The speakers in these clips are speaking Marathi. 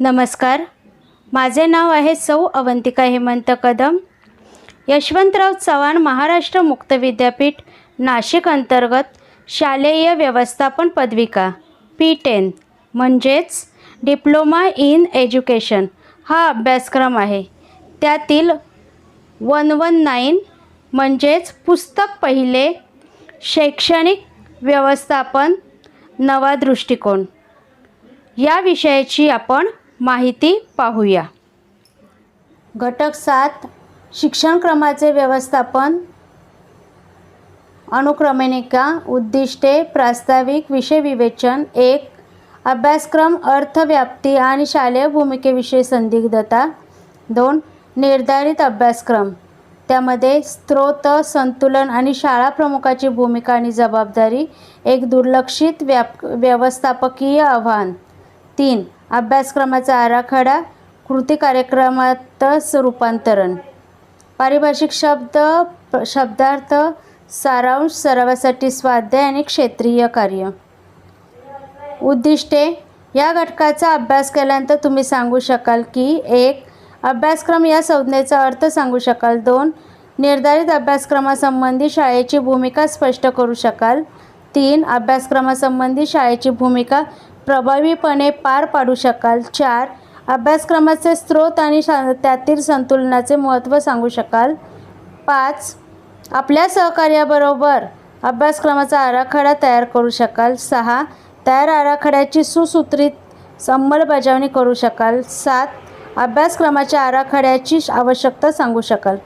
नमस्कार. माझे नाव आहे सौ अवंतिका हेमंत कदम. यशवंतराव चव्हाण महाराष्ट्र मुक्त विद्यापीठ नाशिक अंतर्गत शालेय व्यवस्थापन पदविका पी टेन म्हणजेच डिप्लोमा इन एज्युकेशन हा अभ्यासक्रम आहे. त्यातील वन वन नाईन म्हणजेच पुस्तक पहिले शैक्षणिक व्यवस्थापन नवा दृष्टिकोन. या विषयाची आपण माहिती पाहूया. घटक सात शिक्षणक्रमाचे व्यवस्थापन. अनुक्रमणिका उद्दिष्टे प्रास्ताविक विषय विवेचन एक अभ्यासक्रम अर्थव्याप्ती आणि शालेय भूमिकेविषयी संदिग्धता. दोन निर्धारित अभ्यासक्रम. त्यामध्ये स्त्रोत संतुलन आणि शाळा प्रमुखाची भूमिका आणि जबाबदारी. एक दुर्लक्षित व्याप व्यवस्थापकीय आव्हान. तीन अभ्यासक्रमाचा आराखडा कृती कार्यक्रमात रूपांतरण. पारिभाषिक शब्द शब्दार्थ सारांश सरावासाठी स्वाध्याय आणि क्षेत्रीय कार्य. उद्दिष्टे. या घटकाचा अभ्यास केल्यानंतर तुम्ही सांगू शकाल की एक अभ्यासक्रम या संज्ञेचा अर्थ सांगू शकाल. दोन निर्धारित अभ्यासक्रमासंबंधी शाळेची भूमिका स्पष्ट करू शकाल. तीन अभ्यासक्रमासंबंधी शाळेची भूमिका प्रभावीपणे पार पाडू शकाल. चार अभ्यासक्रमाचे स्रोत आणि त्यातील संतुलनाचे महत्त्व सांगू शकाल. पाच आपल्या सहकार्याबरोबर अभ्यासक्रमाचा आराखडा तयार करू शकाल. सहा तयार आराखड्याची सुसूत्रित अंमलबजावणी करू शकाल. सात अभ्यासक्रमाच्या आराखड्याची आवश्यकता सांगू शकाल.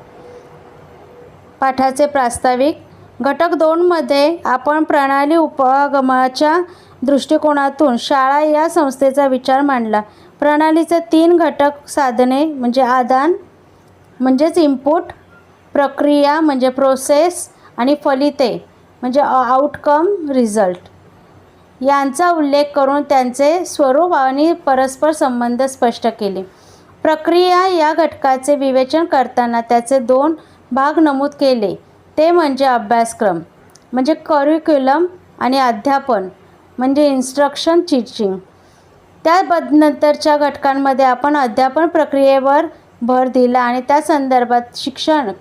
पाठाचे प्रास्ताविक. घटक दोनमध्ये आपण प्रणाली उपगमाच्या दृष्टिकोनातून शाळा या संस्थेचा विचार मांडला. प्रणालीचे तीन घटक साधने म्हणजे आदान म्हणजेच इनपुट प्रक्रिया म्हणजे प्रोसेस आणि फलिते म्हणजे आउटकम रिझल्ट यांचा उल्लेख करून त्यांचे स्वरूप आणि परस्पर संबंध स्पष्ट केले. प्रक्रिया या घटकाचे विवेचन करताना त्याचे दोन भाग नमूद केले. ते म्हणजे अभ्यासक्रम म्हणजे करिक्युलम आणि अध्यापन. म्हणजे इन्स्ट्रक्शन टीचिंग त्या नंतरच्या घटकांमध्ये आपण अध्यापन प्रक्रियेवर भर दिला आणि त्या संदर्भात शिक्षण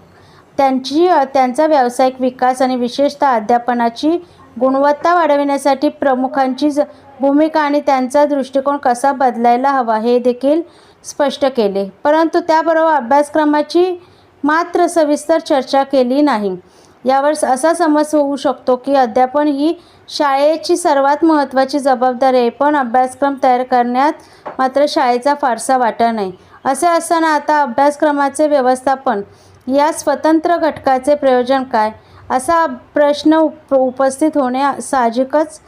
त्यांची त्यांचा व्यावसायिक विकास आणि विशेषतः अध्यापनाची गुणवत्ता वाढविण्यासाठी प्रमुखांची ज- भूमिका आणि त्यांचा दृष्टिकोन कसा बदलायला हवा हे देखील स्पष्ट केले. परंतु त्याबरोबर अभ्यासक्रमाची मात्र सविस्तर चर्चा केली नाही. यावर असा समज होऊ शकतो की अध्यापन ही शाळेची सर्वात महत्त्वाची जबाबदारी आहे पण अभ्यासक्रम तयार करण्यात मात्र शाळेचा फारसा वाटा नाही. असे असताना आता अभ्यासक्रमाचे व्यवस्थापन या स्वतंत्र घटकाचे प्रयोजन काय? असा प्रश्न उप उपस्थित होणे साहजिकच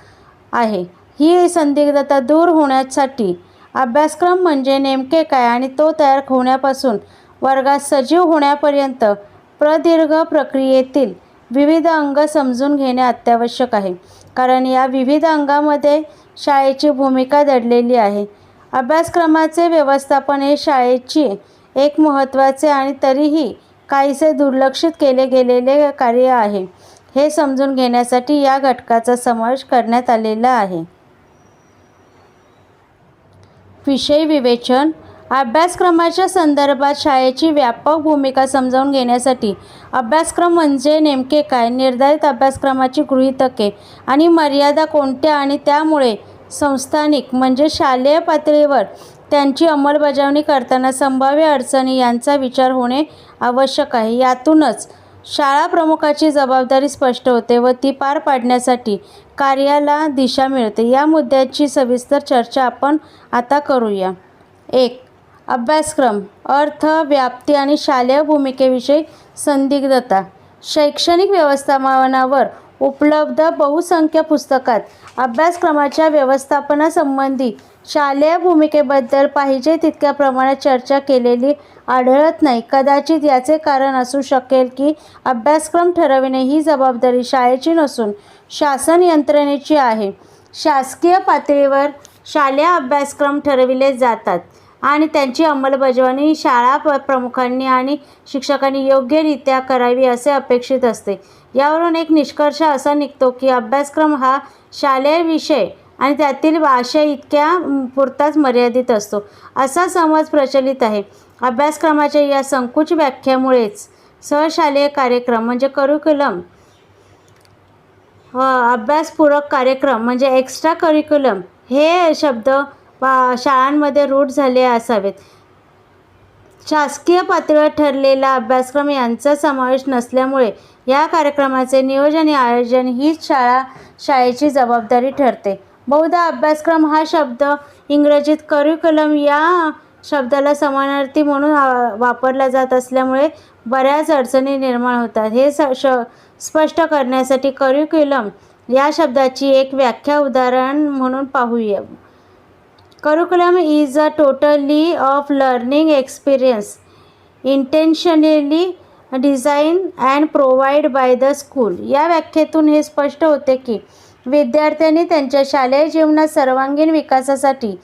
आहे. ही संदिग्धता दूर होण्यासाठी अभ्यासक्रम म्हणजे नेमके काय आणि तो तयार होण्यापासून वर्गात सजीव होण्यापर्यंत प्रदीर्घ प्रक्रियेतील विविध अंग समजून घेणे अत्यावश्यक आहे. कारण या विविध अंगामध्ये शाळेची भूमिका दडलेली आहे. अभ्यासक्रमाचे व्यवस्थापन हे शाळेची एक महत्त्वाचे आणि तरीही काहीसे दुर्लक्षित केले गेलेले कार्य आहे. हे समजून घेण्यासाठी या घटकाचा समावेश करण्यात आलेला आहे. विषय विवेचन अभ्यासक्रमाच्या संदर्भात शाळेची व्यापक भूमिका समजावून घेण्यासाठी अभ्यासक्रम म्हणजे नेमके काय? निर्धारित अभ्यासक्रमाची गृहितके आणि मर्यादा कोणत्या आणि त्यामुळे संस्थानिक म्हणजे शालेय पातळीवर त्यांची अंमलबजावणी करताना संभाव्य अडचणी यांचा विचार होणे आवश्यक आहे. यातूनच शाळा प्रमुखाची जबाबदारी स्पष्ट होते व ती पार पाडण्यासाठी कार्याला दिशा मिळते. या मुद्द्याची सविस्तर चर्चा आपण आता करूया. एक अभ्यासक्रम अर्थ व्याप्ती आणि शालेय भूमिकेविषयी संदिग्धता. शैक्षणिक व्यवस्थापनावर उपलब्ध बहुसंख्य पुस्तकात अभ्यासक्रमाच्या व्यवस्थापनासंबंधी शालेय भूमिकेबद्दल पाहिजे तितक्या प्रमाणात चर्चा केलेली आढळत नाही. कदाचित याचे कारण असू शकेल की अभ्यासक्रम ठरविणे ही जबाबदारी शाळेची नसून शासन यंत्रणेची आहे. शासकीय पातळीवर शालेय अभ्यासक्रम ठरविले जातात. आणि त्यांची अंमलबजावणी शाळा प प्रमुखांनी आणि शिक्षकांनी योग्यरित्या करावी असे अपेक्षित असते. यावरून एक निष्कर्ष असा निघतो की अभ्यासक्रम हा शालेय विषय आणि त्यातील भाषा इतक्या पुरताच मर्यादित असतो. असा समज प्रचलित आहे. अभ्यासक्रमाच्या या संकुच व्याख्यामुळेच सहशालेय कार्यक्रम म्हणजे करिक्युलम अभ्यासपूरक कार्यक्रम म्हणजे एक्स्ट्रा करिक्युलम हे शब्द शाळांमध्ये रूढ झाले असावेत. शासकीय पातळीवर ठरलेला अभ्यासक्रम यांचा समावेश नसल्यामुळे या कार्यक्रमाचे नियोजन आणि आयोजन हीच शाळा शाळेची जबाबदारी ठरते. बहुधा अभ्यासक्रम हा शब्द इंग्रजीत करिक्युलम या शब्दाला समानार्थी म्हणून वापरला जात असल्यामुळे बऱ्याच अडचणी निर्माण होतात. हे स श स्पष्ट करण्यासाठी करिक्युलम या शब्दाची एक व्याख्या उदाहरण म्हणून पाहूया. Curriculum is a totally of learning experience intentionally design and provide by the school या व्याख्येतून हे स्पष्ट होते की विद्यार्थ्यांनी त्यांच्या शालेय जीवनात सर्वांगीण विकासासाठी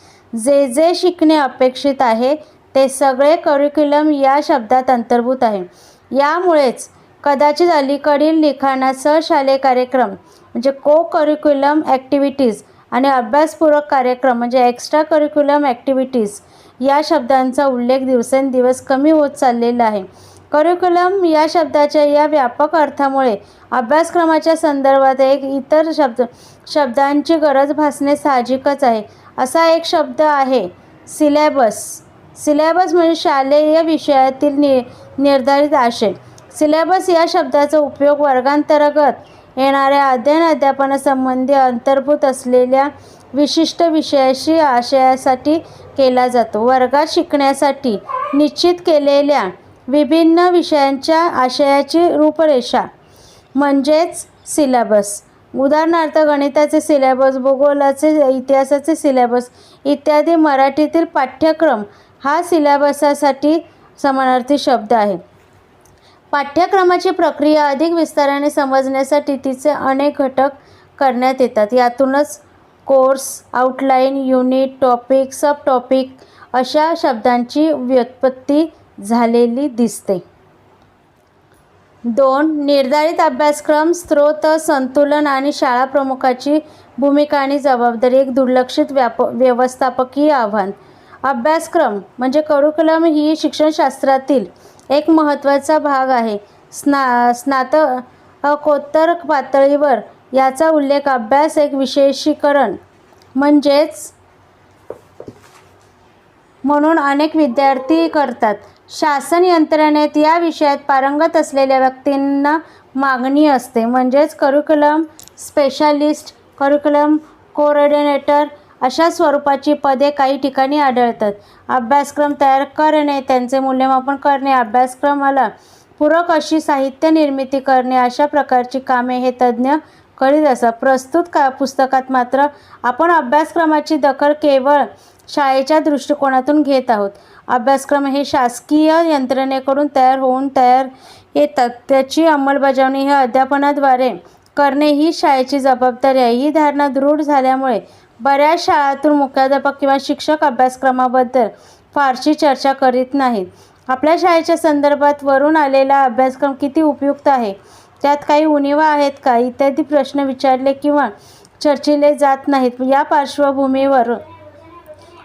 जे जे शिकणे अपेक्षित आहे ते सगळे करिक्युलम या शब्दात अंतर्भूत आहे. यामुळेच कदाचित अलीकडील लिखाणासह शालेय कार्यक्रम म्हणजे को करिक्युलम ॲक्टिव्हिटीज आणि अभ्यासपूरक कार्यक्रम म्हणजे एक्स्ट्रा करिक्युलम ॲक्टिव्हिटीज या शब्दांचा उल्लेख दिवसेंदिवस कमी होत चाललेला आहे. करिक्युलम या शब्दाच्या या व्यापक अर्थामुळे अभ्यासक्रमाच्या संदर्भात एक इतर शब्द शब्दांची गरज भासणे साहजिकच आहे. असा एक शब्द आहे सिलॅबस सिलॅबस म्हणजे शालेय विषयातील नि निर्धारित आशय. सिलॅबस या शब्दाचा उपयोग वर्गांतर्गत येणाऱ्या अध्ययन अध्यापनासंबंधी अंतर्भूत असलेल्या विशिष्ट विषयाशी आशयासाठी केला जातो. वर्गात शिकण्यासाठी निश्चित केलेल्या विभिन्न विषयांच्या आशयाची रूपरेषा म्हणजेच सिलॅबस. उदाहरणार्थ गणिताचे सिलेबस भूगोलाचे इतिहासाचे सिलेबस इत्यादी मराठीतील पाठ्यक्रम हा सिलॅबसासाठी समानार्थी शब्द आहे. पाठ्यक्रमाची प्रक्रिया अधिक विस्ताराने समजण्यासाठी तिचे अनेक घटक करण्यात येतात. यातूनच course outline unit topic sub topic अशा शब्दांची व्युत्पत्ती झालेली दिसते. दोन निर्धारित अभ्यासक्रम स्रोत संतुलन आणि शाळा प्रमुखाची भूमिका आणि जबाबदारी. एक दुर्लक्षित व्याप व्यवस्थापकीय आव्हान. अभ्यासक्रम म्हणजे करिक्युलम ही शिक्षणशास्त्रातील एक महत्त्वाचा भाग आहे. स्ना स्नातकोत्तर पातळीवर याचा उल्लेख अभ्यास एक विशेषीकरण. म्हणजेच म्हणून अनेक विद्यार्थी करतात. शासन यंत्रणेत या विषयात पारंगत असलेल्या व्यक्तींना मागणी असते. म्हणजेच करिक्युलम स्पेशालिस्ट करिक्युलम कोऑर्डिनेटर अशा स्वरूपाची पदे काही ठिकाणी आढळतात. अभ्यासक्रम तयार करणे त्यांचे मूल्यमापन करणे अभ्यासक्रमाला पूरक अशी साहित्य निर्मिती करणे अशा प्रकारची कामे हे तज्ज्ञ करीत असतात प्रस्तुत का पुस्तकात मात्र आपण अभ्यासक्रमाची दखल केवळ शाळेच्या दृष्टिकोनातून घेत आहोत. अभ्यासक्रम हे शासकीय यंत्रणेकडून तयार होऊन तयार येतात. त्याची अंमलबजावणी हे अध्यापनाद्वारे करणे ही शाळेची जबाबदारी आहे. ही धारणा दृढ झाल्यामुळे बऱ्याच शाळातून मुख्याध्यापक किंवा शिक्षक अभ्यासक्रमाबद्दल फारशी चर्चा करीत नाहीत. आपल्या शाळेच्या संदर्भात वरून आलेला अभ्यासक्रम किती उपयुक्त आहे? त्यात काही उणिवा आहेत का? इत्यादी प्रश्न विचारले किंवा चर्चिले जात नाहीत. या पार्श्वभूमीवर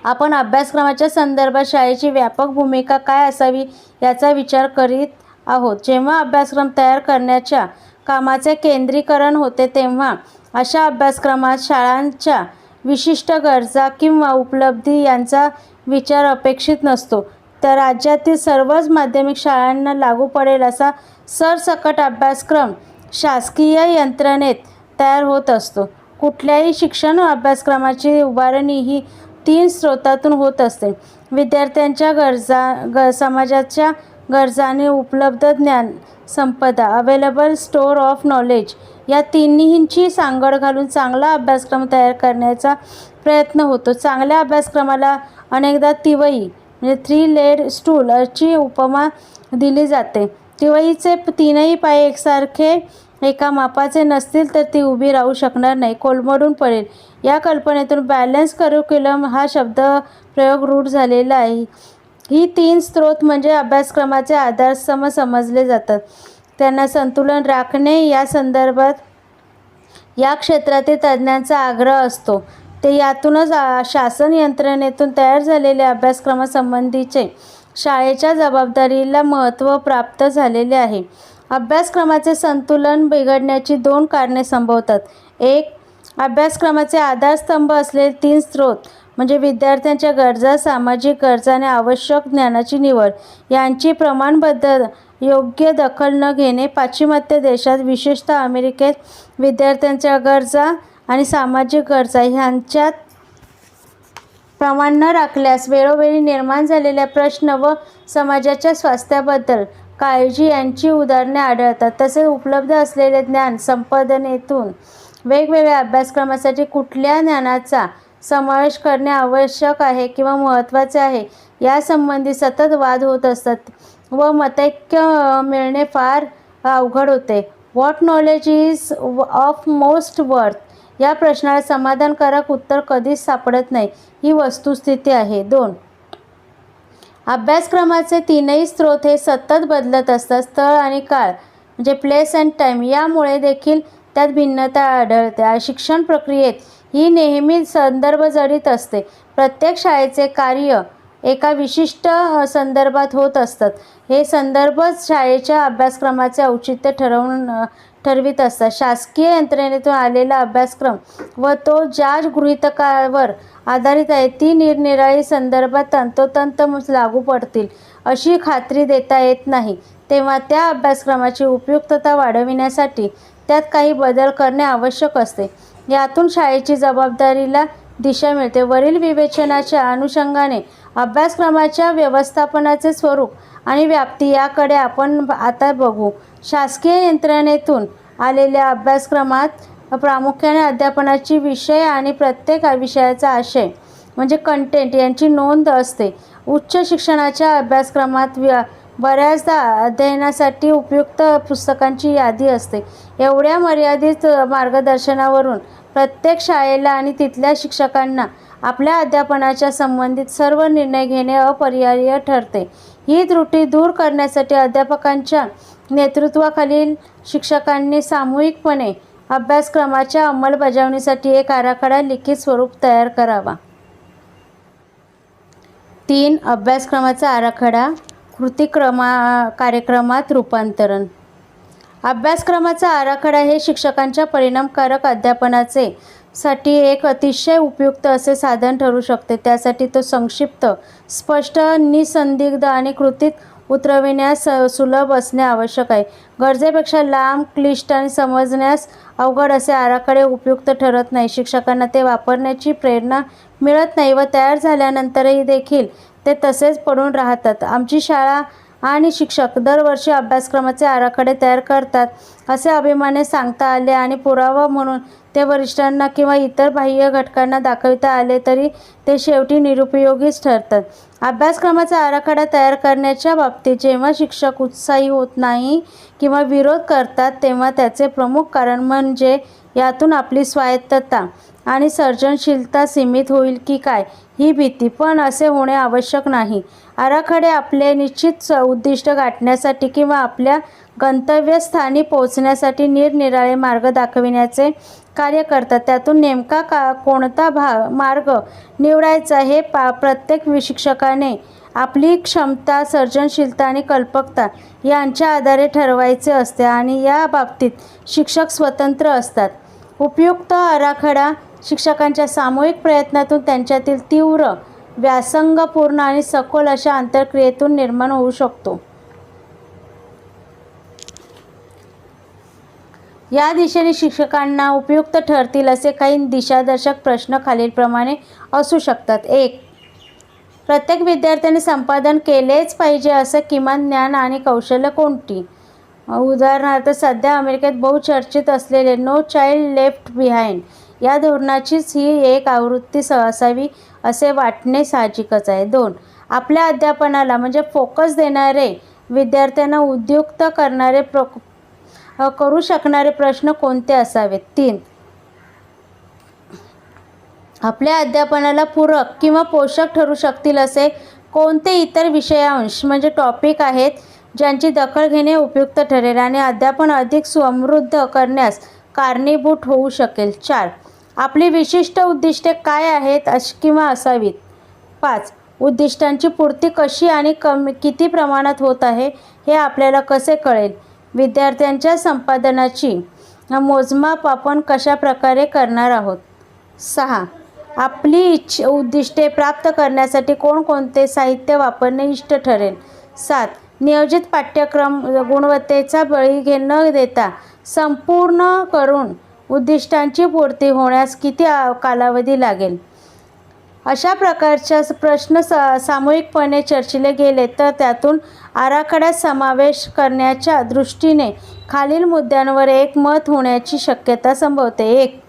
आपण अभ्यासक्रमाच्या संदर्भात शाळेची व्यापक भूमिका काय असावी याचा विचार करीत आहोत. जेव्हा अभ्यासक्रम तयार करण्याच्या कामाचे केंद्रीकरण होते तेव्हा अशा अभ्यासक्रमात शाळांच्या विशिष्ट गरजा किंवा उपलब्धी यांचा विचार अपेक्षित नसतो. तर राज्यातील सर्वच माध्यमिक शाळांना लागू पडेल असा सरसकट अभ्यासक्रम शासकीय यंत्रणेत तयार होत असतो. कुठल्याही शिक्षण अभ्यासक्रमाची उभारणी ही तीन स्रोतातून होत असते. विद्यार्थ्यांच्या गरजा ग समाजाच्या गरजाने उपलब्ध ज्ञान संपदा अवेलेबल स्टोअर ऑफ नॉलेज या तिन्हींची सांगड घालून चांगला अभ्यासक्रम तयार करण्याचा प्रयत्न होतो. चांगल्या अभ्यासक्रमाला अनेकदा तिवई म्हणजे थ्री लेड स्टूल अशी उपमा दिली जाते. तिवईचे तीनही पाय एकसारखे एका मापाचे नसतील तर ती उभी राहू शकणार नाही कोलमडून पडेल. या कल्पनेतून बॅलन्स करिक्युलम हा शब्द प्रयोग रूढ झालेला आहे. ही तीन स्रोत म्हणजे अभ्यासक्रमाचे आधारस्तंभ समजले जातात. त्यांना संतुलन राखणे या संदर्भात या क्षेत्रातील तज्ज्ञांचा आग्रह असतो. ते यातूनच शासन यंत्रणेतून तयार झालेल्या अभ्यासक्रमासंबंधीचे शाळेच्या जबाबदारीला महत्त्व प्राप्त झालेले आहे. अभ्यासक्रमाचे संतुलन बिघडण्याची दोन कारणे संभवतात. एक अभ्यासक्रमाचे आधारस्तंभ असलेले तीन स्रोत म्हणजे विद्यार्थ्यांच्या गरजा सामाजिक गरजा आणि आवश्यक ज्ञानाची निवड यांची प्रमाणबद्ध योग्य दखल न घेणे पाश्चिमात्य देशात विशेषतः अमेरिकेत विद्यार्थ्यांच्या गरजा आणि सामाजिक गरजा ह्यांच्यात प्रमाण न राखल्यास वेळोवेळी निर्माण झालेल्या प्रश्न व समाजाच्या स्वास्थ्याबद्दल काळजी यांची उदाहरणे आढळतात. तसेच उपलब्ध असलेले ज्ञान संपादनेतून वेगवेगळ्या अभ्यासक्रमासाठी कुठल्या ज्ञानाचा समावेश करणे आवश्यक आहे किंवा महत्त्वाचे आहे. यासंबंधी सतत वाद होत असतात व मतैक्य मिळणे फार अवघड होते. What knowledge is of most worth या प्रश्नाला समाधानकारक उत्तर कधीच सापडत नाही. ही वस्तुस्थिती आहे. दोन. अभ्यासक्रमाचे तीनही स्रोत हे सतत बदलत असतात. स्थळ आणि काळ म्हणजे प्लेस अँड टाईम यामुळे देखील त्यात भिन्नता आढळते. शिक्षण प्रक्रियेत ही नेहमी संदर्भ जडित असते. प्रत्येक शाळेचे कार्य एका विशिष्ट संदर्भात होत असतात. हे संदर्भच शाळेच्या अभ्यासक्रमाचे औचित्य ठरवून ठरवित असतात. शासकीय यंत्रणेतून आलेला अभ्यासक्रम व तो ज्या गृहितकावर आधारित आहे ती निरनिराळी संदर्भात तंतोतंत लागू पडतील अशी खात्री देता येत नाही. तेव्हा त्या अभ्यासक्रमाची उपयुक्तता वाढविण्यासाठी त्यात काही बदल करणे आवश्यक असते. यातून शाळेची जबाबदारीला दिशा मिळते. वरील विवेचनाच्या अनुषंगाने अभ्यासक्रमाच्या व्यवस्थापनाचे स्वरूप आणि व्याप्ती याकडे आपण आता बघू. शासकीय यंत्रणेतून आलेल्या अभ्यासक्रमात प्रामुख्याने अध्यापनाची विषय आणि प्रत्येक विषयाचा आशय म्हणजे कंटेंट यांची नोंद असते. उच्च शिक्षणाच्या अभ्यासक्रमात व्या बऱ्याचदा अध्ययनासाठी उपयुक्त पुस्तकांची यादी असते. एवढ्या मर्यादित मार्गदर्शनावरून प्रत्येक शाळेला आणि तिथल्या शिक्षकांना आपल्या अध्यापनाच्या संबंधित सर्व निर्णय घेणे अपरिहार्य ठरते. ही त्रुटी दूर करण्यासाठी अध्यापकांच्या नेतृत्वाखालील शिक्षकांनी सामूहिकपणे अभ्यासक्रमाच्या अंमलबजावणीसाठी एक आराखडा लिखित स्वरूप तयार करावा. तीन अभ्यासक्रमाचा आराखडा कृतिक्रमा कार्यक्रमात रूपांतरण. अभ्यासक्रमाचा आराखडा हे शिक्षकांच्या परिणामकारक अध्यापनाचे साठी एक अतिशय उपयुक्त असे साधन ठरू शकते. त्यासाठी तो संक्षिप्त स्पष्ट निसंदिग्ध आणि कृतीत उतरविण्यास सुलभ असणे आवश्यक आहे. गरजेपेक्षा लांब क्लिष्ट आणि समजण्यास अवघड असे आराखडे उपयुक्त ठरत नाही. शिक्षकांना ते वापरण्याची प्रेरणा मिळत नाही व तयार झाल्यानंतरही देखील ते तसेच पडून राहतात. आमची शाळा आणि शिक्षक दरवर्षी अभ्यासक्रमाचे आराखडे तयार करतात असे अभिमाने सांगता आले आणि पुरावा म्हणून ते वरिष्ठांना किंवा इतर बाह्य घटकांना दाखविता आले तरी ते शेवटी निरुपयोगीच ठरतात. अभ्यासक्रमाचा आराखडा तयार करण्याच्या बाबतीत जेव्हा शिक्षक उत्साही होत नाही किंवा विरोध करतात तेव्हा त्याचे प्रमुख कारण म्हणजे यातून आपली स्वायत्तता आणि सर्जनशीलता सीमित होईल की काय ही भीती पण असे होणे आवश्यक नाही. आराखडे आपले निश्चित स- उद्दिष्ट गाठण्यासाठी किंवा आपल्या गंतव्यस्थानी पोहोचण्यासाठी निरनिराळे मार्ग दाखविण्याचे कार्य करतात. त्यातून नेमका का कोणता भा मार्ग निवडायचा हे पा प्रत्येक शिक्षकाने आपली क्षमता सर्जनशीलता आणि कल्पकता यांच्या आधारे ठरवायचे असते आणि या बाबतीत शिक्षक स्वतंत्र असतात. उपयुक्त आराखडा शिक्षकांच्या सामूहिक प्रयत्नातून त्यांच्यातील तीव्र व्यासंगपूर्ण आणि सखोल अशा आंतरक्रियेतून निर्माण होऊ शकतो. या दिशेने शिक्षकांना उपयुक्त ठरतील असे काही दिशादर्शक प्रश्न खालीलप्रमाणे असू शकतात. एक प्रत्येक विद्यार्थ्याने संपादन केलेच पाहिजे असं किमान ज्ञान आणि कौशल्य कोणती? उदाहरणार्थ सध्या अमेरिकेत बहुचर्चित असलेले नो चाइल्ड लेफ्ट बिहाइंड या धोरणाचीच ही एक आवृत्ती स असावी असे वाटणे साहजिकच आहे. दोन आपल्या अध्यापनाला म्हणजे फोकस देणारे विद्यार्थ्यांना उद्युक्त करणारे प्र करू शकणारे प्रश्न कोणते असावेत? तीन आपल्या अध्यापनाला पूरक किंवा पोषक ठरू शकतील असे कोणते इतर विषयांश म्हणजे टॉपिक आहेत ज्यांची दखल घेणे उपयुक्त ठरेल आणि अध्यापन अधिक समृद्ध करण्यास कारणीभूत होऊ शकेल. चार आपली विशिष्ट उद्दिष्टे काय आहेत अशी किंवा असावीत? पाच उद्दिष्टांची पूर्ती कशी आणि कमी किती प्रमाणात होत आहे हे आपल्याला कसे कळेल? विद्यार्थ्यांच्या संपादनाची मोजमाप आपण कशा प्रकारे करणार आहोत? सहा आपली इच्छ उद्दिष्टे प्राप्त करण्यासाठी कोणकोणते साहित्य वापरणे इष्ट ठरेल? सात नियोजित पाठ्यक्रम गुणवत्तेचा बळी घे न देता संपूर्ण करून उद्दिष्टांची पूर्ती होण्यास किती कालावधी लागेल? अशा प्रकारच्या प्रश्न स सामूहिकपणे चर्चिले गेले तर त्यातून आराखड्यात समावेश करण्याच्या दृष्टीने खालील मुद्द्यांवर एक मत होण्याची शक्यता संभवते. एक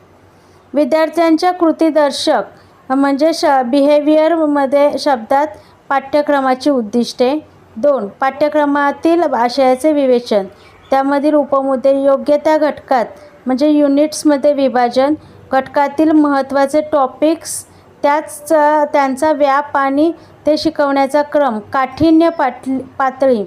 विद्यार्थ्यांच्या कृतीदर्शक म्हणजे श बिहेवियरमध्ये शब्दात पाठ्यक्रमाची उद्दिष्टे. दोन पाठ्यक्रमातील आशयाचे विवेचन. त्यामधील उपमुद्दे योग्य त्या घटकात म्हणजे युनिट्समध्ये विभाजन घटकातील महत्त्वाचे टॉपिक्स त्याच त्यांचा व्याप आणि ते शिकवण्याचा क्रम काठिण्य पाट पातळी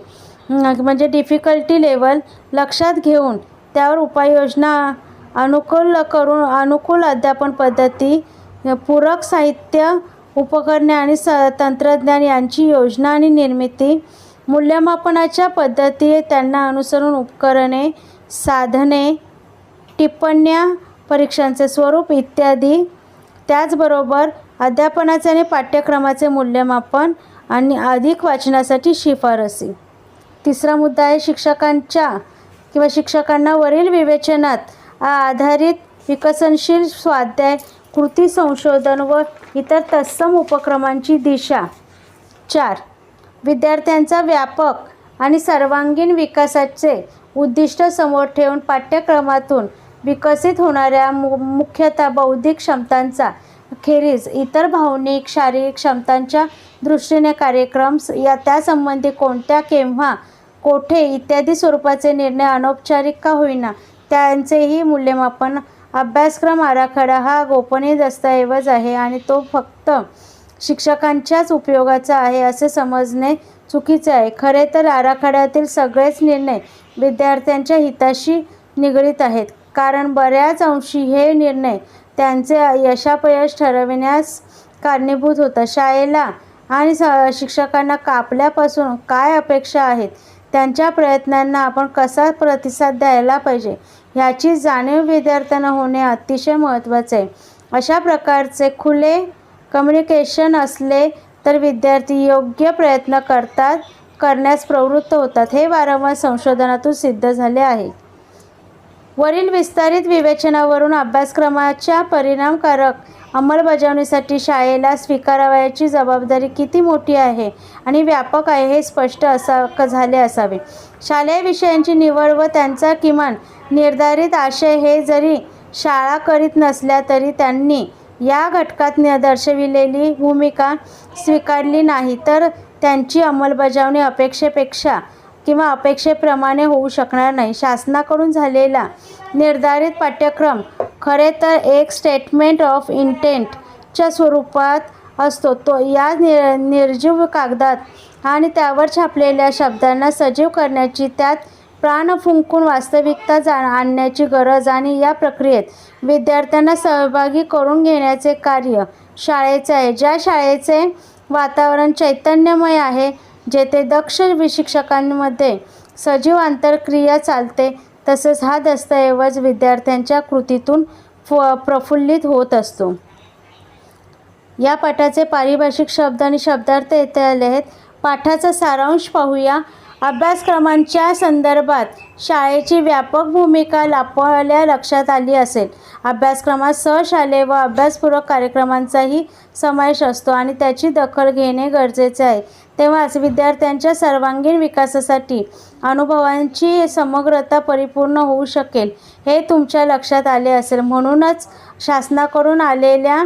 म्हणजे डिफिकल्टी लेवल लक्षात घेऊन त्यावर उपाययोजना अनुकूल करून अनुकूल अध्यापन पद्धती पूरक साहित्य उपकरणे आणि स तंत्रज्ञान यांची योजना आणि निर्मिती मूल्यमापनाच्या पद्धती त्यांना अनुसरून उपकरणे साधने टिप्पण्या परीक्षांचे स्वरूप इत्यादी. त्याचबरोबर अध्यापनाचे आणि पाठ्यक्रमाचे मूल्यमापन आणि अधिक वाचनासाठी शिफारसी. तिसरा मुद्दा आहे शिक्षकांच्या किंवा शिक्षकांना वरील विवेचनात आधारित विकसनशील स्वाध्याय कृती संशोधन व इतर तत्सम उपक्रमांची दिशा. चार. विद्यार्थ्यांचा व्यापक आणि सर्वांगीण विकासाचे उद्दिष्ट समोर ठेवून पाठ्यक्रमातून विकसित होणाऱ्या मु मुख्यतः बौद्धिक क्षमतांचा खेरीज इतर भावनिक शारीरिक क्षमतांच्या दृष्टीने कार्यक्रम या त्यासंबंधी कोणत्या केव्हा कोठे इत्यादी स्वरूपाचे निर्णय अनौपचारिक का होईना त्यांचेही मूल्यमापन अभ्यासक्रम आराखडा हा गोपनीय दस्तऐवज आहे आणि तो फक्त शिक्षकांच्याच उपयोगाचा आहे असे समजणे चुकीचे आहे. खरे तर आराखड्यातील सगळेच निर्णय विद्यार्थ्यांच्या हिताशी निगडीत आहेत. कारण बऱ्याच अंशी हे निर्णय त्यांचे यशापयश ठरविण्यास कारणीभूत होतं शाळेला आणि स शिक्षकांना कापल्यापासून काय अपेक्षा आहेत? त्यांच्या प्रयत्नांना आपण कसा प्रतिसाद द्यायला पाहिजे? ह्याची जाणीव विद्यार्थ्यांना होणे अतिशय महत्त्वाचे आहे. अशा प्रकारचे खुले कम्युनिकेशन असले तर विद्यार्थी योग्य प्रयत्न करतात करण्यास प्रवृत्त होतात. हे वारंवार संशोधनातून सिद्ध झाले आहे. वरील विस्तारित विवेचनावरून अभ्यासक्रमाच्या परिणामकारक अंमलबजावणीसाठी शाळेला स्वीकारावयाची जबाबदारी किती मोठी आहे आणि व्यापक आहे हे स्पष्ट असा क- झाले असावे. शालेय विषयांची निवड व त्यांचा किमान निर्धारित आशय हे जरी शाळा करीत नसल्या तरी त्यांनी या घटकात न- दर्शविलेली भूमिका स्वीकारली नाही तर त्यांची अंमलबजावणी अपेक्षेपेक्षा किंवा अपेक्षेप्रमाणे होऊ शकणार नाही. शासनाकडून झालेला निर्धारित पाठ्यक्रम खरे तर एक स्टेटमेंट ऑफ इंटेंटच्या स्वरूपात असतो. तो या नि निर्जीव कागदात आणि त्यावर छापलेल्या शब्दांना सजीव करण्याची त्यात प्राण फुंकून वास्तविकता जा आणण्याची गरज आणि या प्रक्रियेत विद्यार्थ्यांना सहभागी करून घेण्याचे कार्य शाळेचे आहे. ज्या शाळेचे वातावरण चैतन्यमय आहे जेथे दक्ष शिक्षकांमध्ये सजीव आंतरक्रिया चालते तसेच हा दस्तऐवज विद्यार्थ्यांच्या कृतीतून फ प्रफुल्लित होत असतो. या पाठाचे पारिभाषिक शब्द आणि शब्दार्थ येथे आले आहेत. पाठाचा सारांश पाहूया. अभ्यासक्रमांच्या संदर्भात शाळेची व्यापक भूमिका लापवल्या लक्षात आली असेल. अभ्यासक्रमात सहशालेय व अभ्यासपूरक कार्यक्रमांचाही समावेश असतो आणि त्याची दखल घेणे गरजेचे आहे. तेव्हाच विद्यार्थ्यांच्या सर्वांगीण विकासासाठी अनुभवांची समग्रता परिपूर्ण होऊ शकेल हे तुमच्या लक्षात आले असेल. म्हणूनच शासनाकडून आलेल्या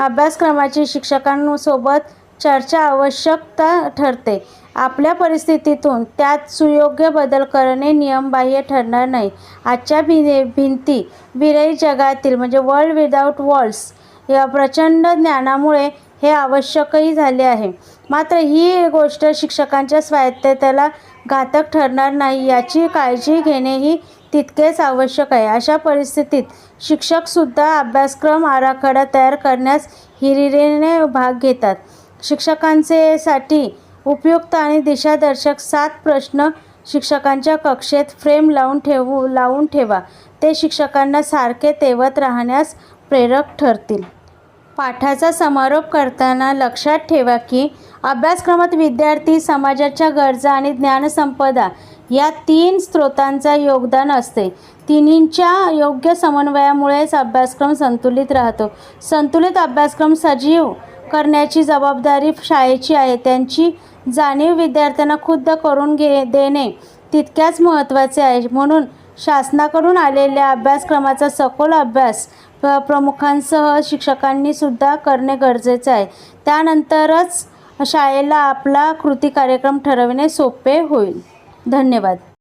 अभ्यासक्रमाची शिक्षकांसोबत चर्चा आवश्यकता ठरते. आपल्या परिस्थितीतून त्यात सुयोग्य बदल करणे नियमबाह्य ठरणार नाही. आजच्या भि भिंती विरही जगातील म्हणजे वर्ल्ड विदाऊट वॉल्स या प्रचंड ज्ञानामुळे हे आवश्यकही झाले आहे. मात्र ही गोष्ट शिक्षकांच्या स्वायत्ततेला घातक ठरणार नाही याची काळजी घेणेही तितकेच आवश्यक आहे. अशा परिस्थितीत शिक्षकसुद्धा अभ्यासक्रम आराखडा तयार करण्यास हिरिरीने भाग घेतात. शिक्षकांचे साठी उपयुक्त आणि दिशादर्शक सात प्रश्न शिक्षकांच्या कक्षेत फ्रेम लावून ठेवू लावून ठेवा. ते शिक्षकांना सारखे तेवत राहण्यास प्रेरक ठरतील. पाठाचा समारोप करताना लक्षात ठेवा की अभ्यासक्रमात विद्यार्थी समाजाच्या गरजा आणि ज्ञानसंपदा या तीन स्रोतांचा योगदान असते. तिन्हींच्या योग्य समन्वयामुळेच अभ्यासक्रम संतुलित राहतो. संतुलित अभ्यासक्रम सजीव करण्याची जबाबदारी शाळेची आहे. त्यांची जाणीव विद्यार्थ्यांना खुद्द करून घे देणे तितक्याच महत्त्वाचे आहे. म्हणून शासनाकडून आलेल्या अभ्यासक्रमाचा सखोल अभ्यास प्रमुखांसह शिक्षकांनी सुद्धा करणे गरजेचे आहे. त्यानंतरच शाळेला आपला कृती कार्यक्रम ठरविणे सोपे होईल. धन्यवाद.